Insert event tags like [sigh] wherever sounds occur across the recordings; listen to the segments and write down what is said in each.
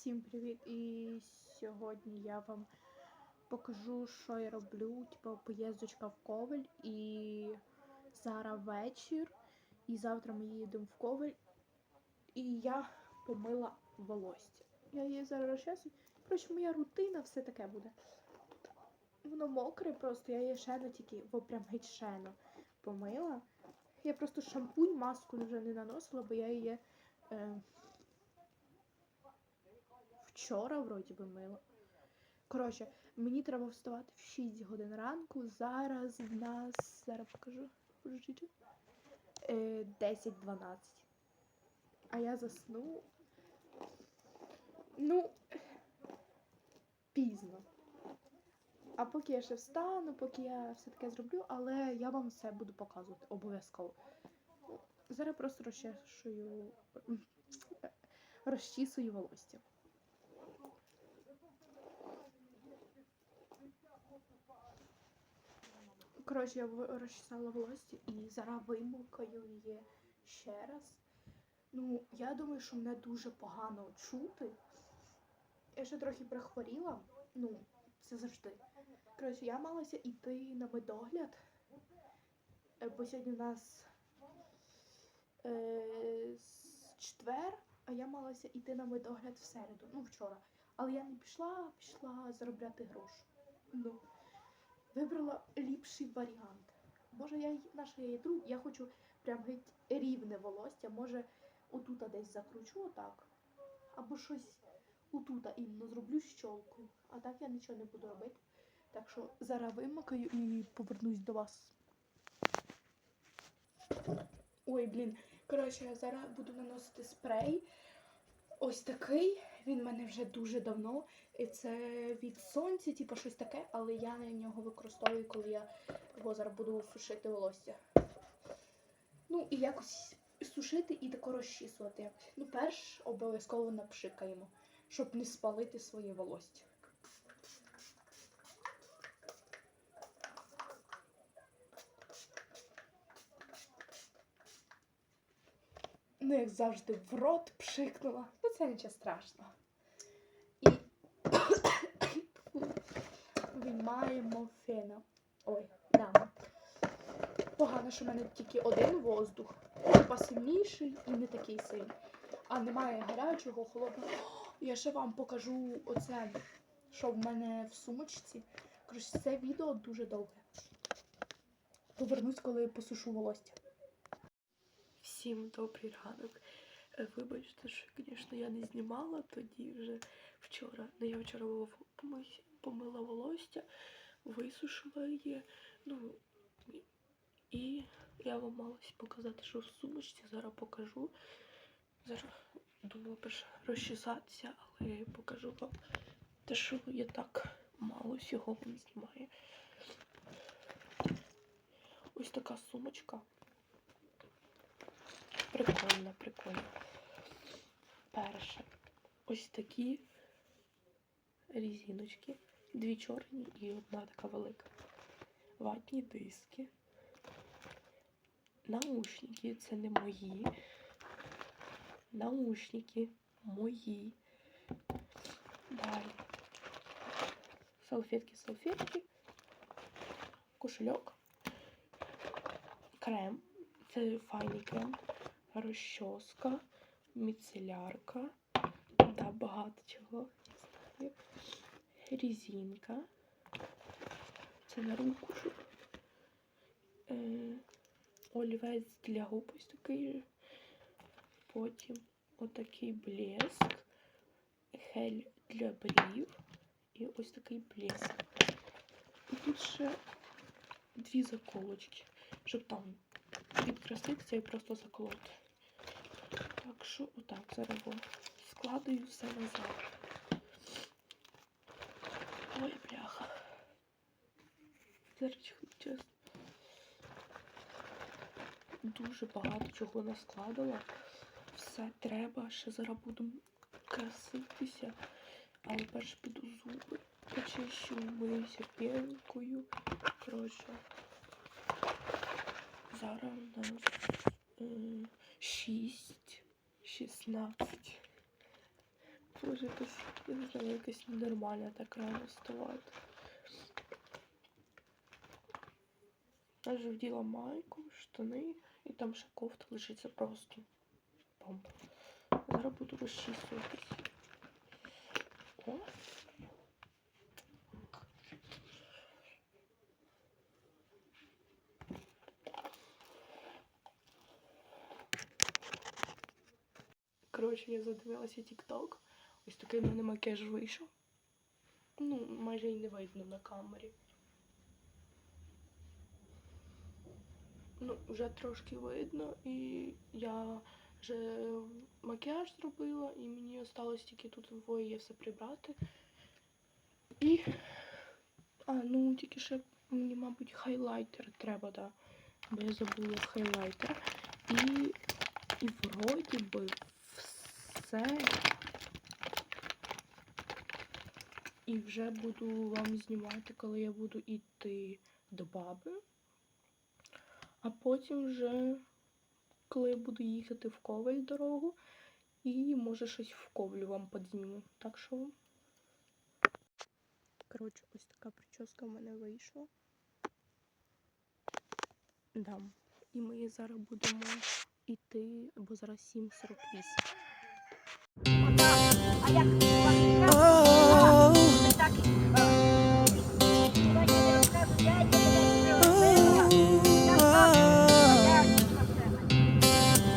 Всім привіт! І сьогодні я вам покажу, що я роблю. Типу поїздочка в Ковель і зараз вечір. І завтра ми їдемо в Ковель. І я помила волосся. Я її зараз розчесую. Коротше, моя рутина, все таке буде. Воно мокре просто, я її шено тільки, бо прям геть шено помила. Я просто шампунь, маску вже не наносила, бо я її. Е, вчора вроді би мила. Коротше, мені треба вставати в 6 годин ранку. Зараз в нас. Зараз покажу. Е, 10-12. А я засну. Ну, пізно. А поки я ще встану, поки я все таке зроблю, але я вам все буду показувати обов'язково. Зараз просто розчесую. Розчісую волосся. Коротше, я розчесала волосся і зараз вимокаю її ще раз. Ну, я думаю, що мене дуже погано чути. Я ще трохи прихворіла. Ну, це завжди. Коротше, я малася йти на медогляд. е, Бо сьогодні у нас е, четвер, а я малася йти на медогляд в середу, ну вчора. Але я не пішла, пішла заробляти гроші. Ну, вибрала ліпший варіант. Може, я й- на що я я хочу прям геть рівне волосся. Може, отута десь закручу отак. Або щось отута іменно зроблю щолкою. А так я нічого не буду робити. Так що зараз вимакаю і повернусь до вас. Ой, блін. Коротше, я зараз буду наносити спрей. Ось такий. Він в мене вже дуже давно. І це від сонця, типу щось таке, але я на нього використовую, коли я його зараз буду сушити волосся. Ну, і якось сушити і тако розчісувати. Ну, перш обов'язково напшикаємо, щоб не спалити своє волосся. Ну, як завжди, в рот пшикнула. Ну, це нічого страшного. І [coughs] виймаємо фена. Ой, да. Погано, що в мене тільки один воздух. Типа сильніший і не такий сильний. А немає гарячого, холодного. Я ще вам покажу оце, що в мене в сумочці. Коротше, це відео дуже довге. Повернусь, коли посушу волосся. Всім добрий ранок. Е, Вибачте, що, звісно, я не знімала тоді вже вчора. Ну, я вчора помила волосся, висушила її. Ну, і- я вам малась показати, що в сумочці. Зараз покажу. Зараз думала перше розчесатися, але я покажу вам те, що я так мало всього вам знімаю. Ось така сумочка. Прикольно, прикольно. Перше. Ось такі різіночки. Дві чорні і одна така велика. Ватні диски. Наушники це не мої. Наушники мої. Далі. Салфетки, салфетки. Кошельок. Крем. Це файний крем розчоска, міцелярка та багато чого. Різінка. Це на руку, е, олівець для губ ось такий. Потім отакий блеск, гель для брів і ось такий блеск. І тут ще дві заколочки, щоб там відкраситися і просто заколоти. Так що отак зараз складаю все назад. Ой, бляха. Зараз чесно. Дуже багато чого наскладила. Все треба, ще зараз буду краситися. Але перш піду зуби. Почищу, миюся пінкою. Коротше. Зараз у нас е, 6, 16. Боже, якось, я не знаю, якось ненормально так рано вставати. Я вже вділа майку, штани, і там ще кофта лишиться просто. Бомба. Зараз буду розчісуватись. О. Коротше, я задивилася TikTok. Ось такий в мене макіяж вийшов. Ну, майже й не видно на камері. Ну, вже трошки видно, і я вже макіяж зробила, і мені осталось тільки тут в вої все прибрати. І. А, ну тільки ще мені, мабуть, хайлайтер треба, да. Бо я забула хайлайтер. І. І вроді би все. І вже буду вам знімати, коли я буду йти до баби. А потім вже, коли я буду їхати в коваль дорогу, і може щось в ковлю вам подзніму. Так що. Коротше, ось така прическа в мене вийшла. Да. І ми зараз будемо йти, бо зараз 7.48. А як вас не так давайте я розкажу, я її не робила.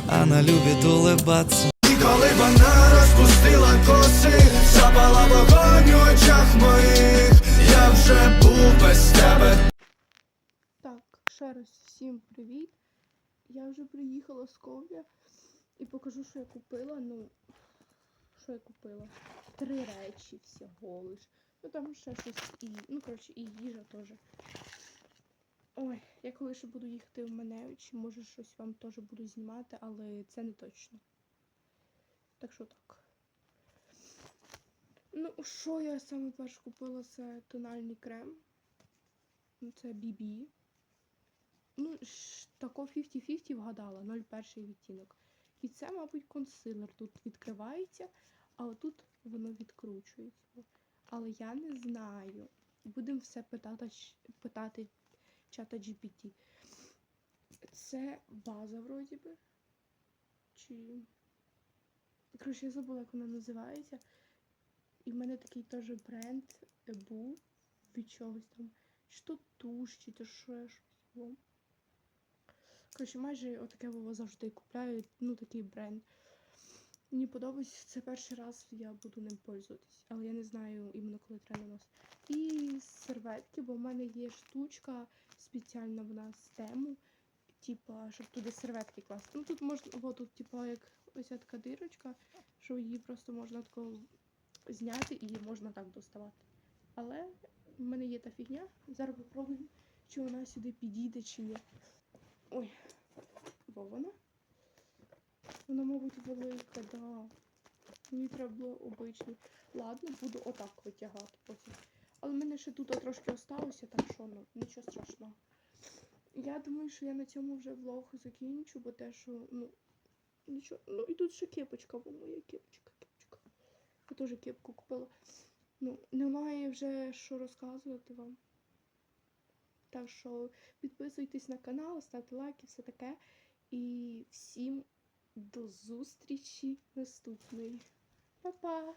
Я Она любит улыбаться. І коли вона розпустила коси, запала вогонь у очах моїх, я вже був без тебе. Так, ще раз всім привіт. Я вже приїхала з Ковля і покажу, що я купила. Ну, що я купила? Три речі всього лиш. Ну там ще щось і. Ну, коротше, і їжа теж. Ой, я коли ще буду їхати в Маневич, може щось вам теж буду знімати, але це не точно. Так що так. Ну, що я саме перше купила, це тональний крем. Ну, Це BB. Ну, тако 50-50 вгадала, 0,1 відтінок. І це, мабуть, консилер. Тут відкривається, а отут воно відкручується. Але я не знаю. Будемо все питати, питати чата GPT. Це база, вроді би. Чи. Коротше, я забула, як вона називається. І в мене такий теж бренд був від чогось там. Чи то туш, чи то ще щось. Коротше, майже отаке Вова завжди купляю, ну такий бренд. Мені подобається, це перший раз я буду ним пользуватись, але я не знаю іменно коли треба наносити. І серветки, бо в мене є штучка спеціальна вона з тему, типа, щоб туди серветки класти. Ну тут можна, о, тут, типа, як ось така дирочка, що її просто можна тако зняти і її можна так доставати. Але в мене є та фігня. Зараз попробуємо, чи вона сюди підійде чи ні. Ой, бо вона. Вона, мабуть, велика, да. Мені треба було обичний. Ладно, буду отак витягати потім. Але в мене ще тут трошки осталося, так що ну, нічого страшного. Я думаю, що я на цьому вже влог закінчу, бо те, що, ну, нічого. Ну і тут ще кепочка, бо моя кепочка, кепочка. Я теж кепку купила. Ну, немає вже що розказувати вам. Так що підписуйтесь на канал, ставте лайки, все таке. І всім до зустрічі наступної. Па-па!